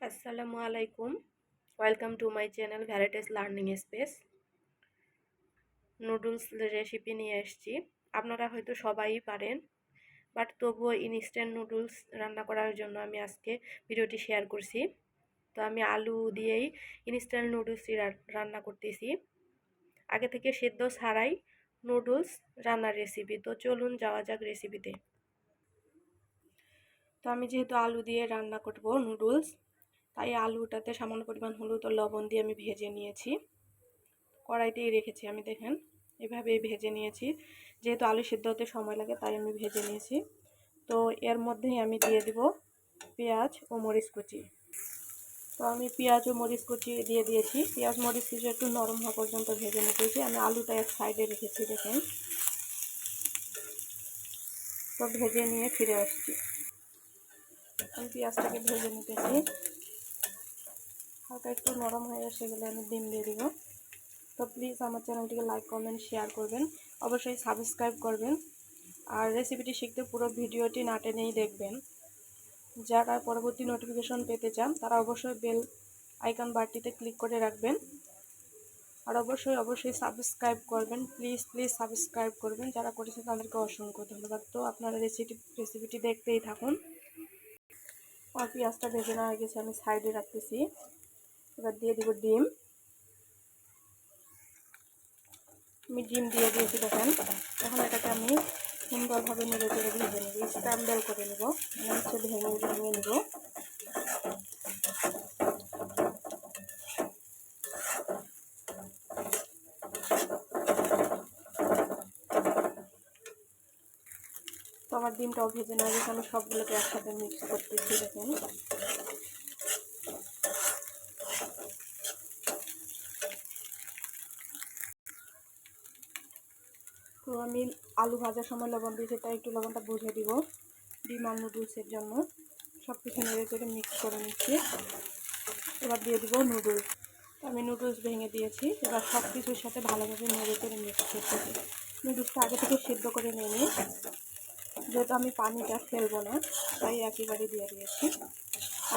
আসসালামু আলাইকুম। Welcome to my channel varieties learning space noodles recipe নিয়ে এসেছি আপনারা হয়তো সবাই পারেন বাট তবুও ইনস্ট্যান্ট নুডলস রান্না করার জন্য আমি আজকে ভিডিওটি শেয়ার করছি। তো আমি আলু দিয়েই ইনস্ট্যান্ট নুডলসই রান্না করতেছি। আগে থেকে সেদ্ধ ছাড়াই নুডলস রান্নার রেসিপি তো চলুন যাওয়া যাক রেসিপিতে তো। আমি যেহেতু আলু দিয়ে রান্না করব নুডলস তাই আলুটাতে সামান্য পরিমাণ হলুদ ও লবণ দিয়ে আমি ভেজে নিয়েছি। কড়াইতেই রেখেছি আমি, দেখেন। এভাবেই ভেজে নিয়েছি। যেহেতু আলু সিদ্ধ হতে সময় লাগে, তাই আমি ভেজে নিয়েছি। তো এর মধ্যেই আমি দিয়ে দিব পেঁয়াজ ও মরিচ কুচি। তো আমি পেঁয়াজ ও মরিচ কুচি দিয়ে দিয়েছি। পেঁয়াজ, মরিচ কুচি একটু নরম হওয়া পর্যন্ত ভেজে নিতেছি। আমি আলুটা এক সাইডে রেখেছি, দেখেন। তো ভেজে নিয়ে ফিরে আসছি। আমি পেঁয়াজটাকে ভেজে নিতেছি। হালকা একটু নরম হয়ে এসে গেলে আমি ডিম দিয়ে দিব। তো প্লিজ আমার চ্যানেলটিকে লাইক কমেন্ট শেয়ার করবেন। অবশ্যই সাবস্ক্রাইব করবেন। আর রেসিপিটি শিখতে পুরো ভিডিওটি না টেনেই দেখবেন। যারা পরবর্তী নোটিফিকেশন পেতে চান, তারা অবশ্যই বেল আইকন বারটিতে ক্লিক করে রাখবেন। আর অবশ্যই অবশ্যই সাবস্ক্রাইব করবেন। প্লিজ প্লিজ সাবস্ক্রাইব করবেন। যারা করেছে তাদেরকে অসংখ্য ধন্যবাদ। তো আপনারা রেসিপি রেসিপিটি দেখতেই থাকুন। আর পেঁয়াজটা ভেজে নেওয়া গেছে, আমি সাইডে রাখতেছি। এবার দিয়ে দিব ডিম। আমি ডিম দিয়ে দিয়েছি, দেখেন। এখন এটাকে আমি সুন্দরভাবে নেড়ে চেড়ে ভেজে নেব। স্ক্যাম্বেল করে নেব। মানে হচ্ছে ভেঙে ভেঙে নেব। তো আমার ডিমটাও ভেজে নেওয়া আমি সবগুলোকে একসাথে মিক্স করতেছি, দেখেন। তো আমি আলু ভাজার সময় লবণ দিয়েছি তাই একটু লবণটা বুঝে দিব। ডিম নুডলসের জন্য। সব কিছু নেড়ে করে মিক্স করে নিচ্ছি। এবার দিয়ে দিব নুডলস আমি নুডলস ভেঙে দিয়েছি। এবার সব কিছুর সাথে ভালোভাবে নেড়ে করে মিক্স করতেছি নুডলসটা আগে থেকে সেদ্ধ করে নিয়ে নিই। যেহেতু আমি পানিটা ফেলব না, তাই একেবারে দিয়ে দিয়েছি।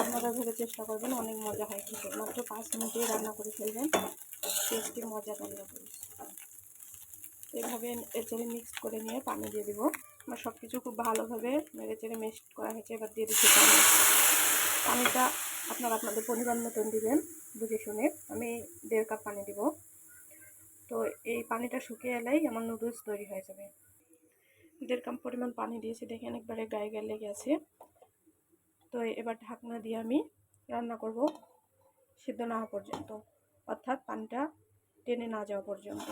আপনারা ভেবে চেষ্টা করবেন, অনেক মজা হয় খেতে মাত্র পাঁচ মিনিটে রান্না করে ফেলবেন। টেস্টি মজা রান্না করি এভাবে এচেড়ে মিক্স করে নিয়ে পানি দিয়ে দিব। আমার সব কিছু খুব ভালোভাবে নেড়ে চেড়ে মিক্সড করা হয়েছে। এবার দিয়ে দিচ্ছি পানি। পানিটা আপনারা আপনাদের পরিমাণ মতন দিবেন, বুঝে শুনে। আমি দেড় কাপ পানি দিব। তো এই পানিটা শুকিয়ে এলেই আমার নুডলস তৈরি হয়ে যাবে। দেড় কাপ পরিমাণ পানি দিয়েছি। দেখেন একবারে গায়ে গায়ে লেগে আছে। তো এবার ঢাকনা দিয়ে আমি রান্না করব সিদ্ধ না হওয়া পর্যন্ত। অর্থাৎ পানিটা টেনে না যাওয়া পর্যন্ত।